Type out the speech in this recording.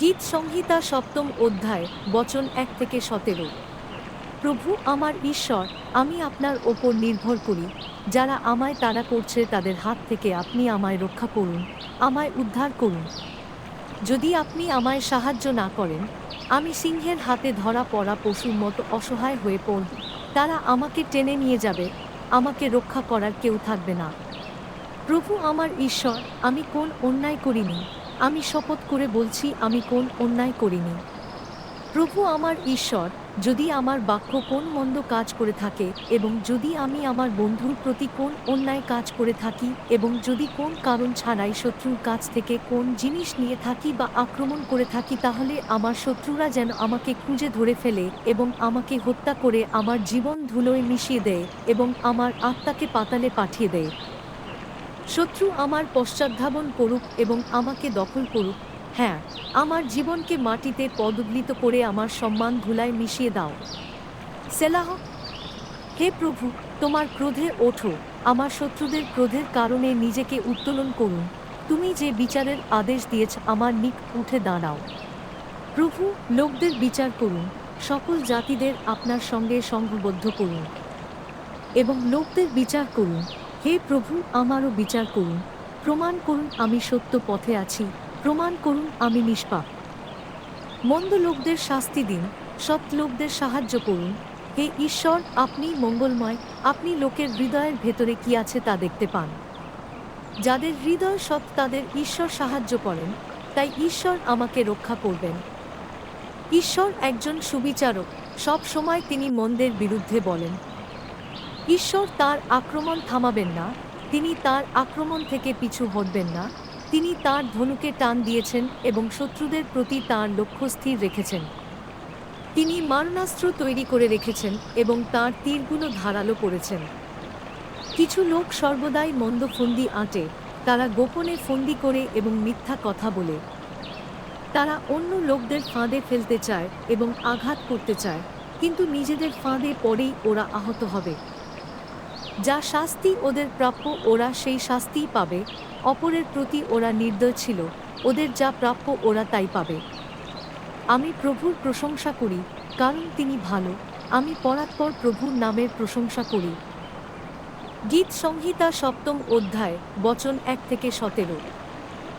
গীত সংহিতা সপ্তম অধ্যায়, বচন এক থেকে সতেরো। প্রভু আমার ঈশ্বর, আমি আপনার ওপর নির্ভর করি। যারা আমায় তারা করছে, তাদের হাত থেকে আপনি আমায় রক্ষা করুন, আমায় উদ্ধার করুন। যদি আপনি আমায় সাহায্য না করেন, আমি সিংহের হাতে ধরা পড়া পশুর মতো অসহায় হয়ে পড়ব। তারা আমাকে টেনে নিয়ে যাবে, আমাকে রক্ষা করার কেউ থাকবে না। প্রভু আমার ঈশ্বর, আমি কোন অন্যায় করিনি। আমি শপথ করে বলছি, আমি কোন অন্যায় করিনি। প্রভু আমার ঈশ্বর, যদি আমার বাক্য কোন মন্দ কাজ করে থাকে, এবং যদি আমি আমার বন্ধুর প্রতি কোন অন্যায় কাজ করে থাকি, এবং যদি কোন কারণ ছাড়াই শত্রুর কাছ থেকে কোন জিনিস নিয়ে থাকি বা আক্রমণ করে থাকি, তাহলে আমার শত্রুরা যেন আমাকে খুঁজে ধরে ফেলে, এবং আমাকে হত্যা করে আমার জীবন ধুলোয় মিশিয়ে দেয়, এবং আমার আত্মাকে পাতালে পাঠিয়ে দেয়। শত্রু আমার পশ্চাদ্ধাবন করুক এবং আমাকে দখল করুক হ্যাঁ আমার জীবনকে মাটিতে পদুবলিত করে আমার সম্মান ধুলায় মিশিয়ে দাও। সেলাহ, হে প্রভু, তোমার ক্রোধে ওঠো, আমার শত্রুদের ক্রোধের কারণে নিজেকে উত্তোলন করুন, তুমি যে বিচারের আদেশ দিয়েছ আমার নিক উঠে দাঁড়াও। প্রভু, লোকদের বিচার করুন, সকল জাতিদের আপনার সঙ্গে সংঘবদ্ধ করুন এবং লোকদের বিচার করুন। হে প্রভু, আমারও বিচার করুন। প্রমাণ করুন আমি সত্য পথে আছি। প্রমাণ করুন আমি নিষ্পাপ। মন্দ লোকদের শাস্তি দিন, সৎ লোকদের সাহায্য করুন। হে ঈশ্বর, আপনি মঙ্গলময়, আপনি লোকের হৃদয়ের ভেতরে কি আছে তা দেখতে পান। যাদের হৃদয় সৎ, তাদের ঈশ্বর সাহায্য করেন, তাই ঈশ্বর আমাকে রক্ষা করবেন। ঈশ্বর একজন সুবিচারক, সব সময় তিনি মন্দের বিরুদ্ধে বলেন। ঈশ্বর তার আক্রমণ থামাবেন না, তিনি তার আক্রমণ থেকে পিছু হটবেন না, তিনি তার ধনুকে টান দিয়েছেন এবং শত্রুদের প্রতি তার লক্ষ্য স্থির রেখেছেন। তিনি মারণাস্ত্র তৈরি করে রেখেছেন এবং তার তীরগুলো ধারালো করেছেন। কিছু লোক সর্বদাই মন্দ ফন্দি আঁটে, তারা গোপনে ফন্দি করে এবং মিথ্যা কথা বলে। তারা অন্য লোকদের ফাঁদে ফেলতে চায় এবং আঘাত করতে চায়, কিন্তু নিজেদের ফাঁদে পরেই ওরা আহত হবে। যা শাস্তি ওদের প্রাপ্য, ওরা সেই শাস্তিই পাবে। অপরের প্রতি ওরা নির্দয় ছিল, ওদের যা প্রাপ্য, ওরা তাই পাবে। আমি প্রভুর প্রশংসা করি, কারণ তিনি ভালো। আমি পরাৎপর প্রভুর নামের প্রশংসা করি। গীত সংহিতা সপ্তম অধ্যায়, বচন এক থেকে সতেরো।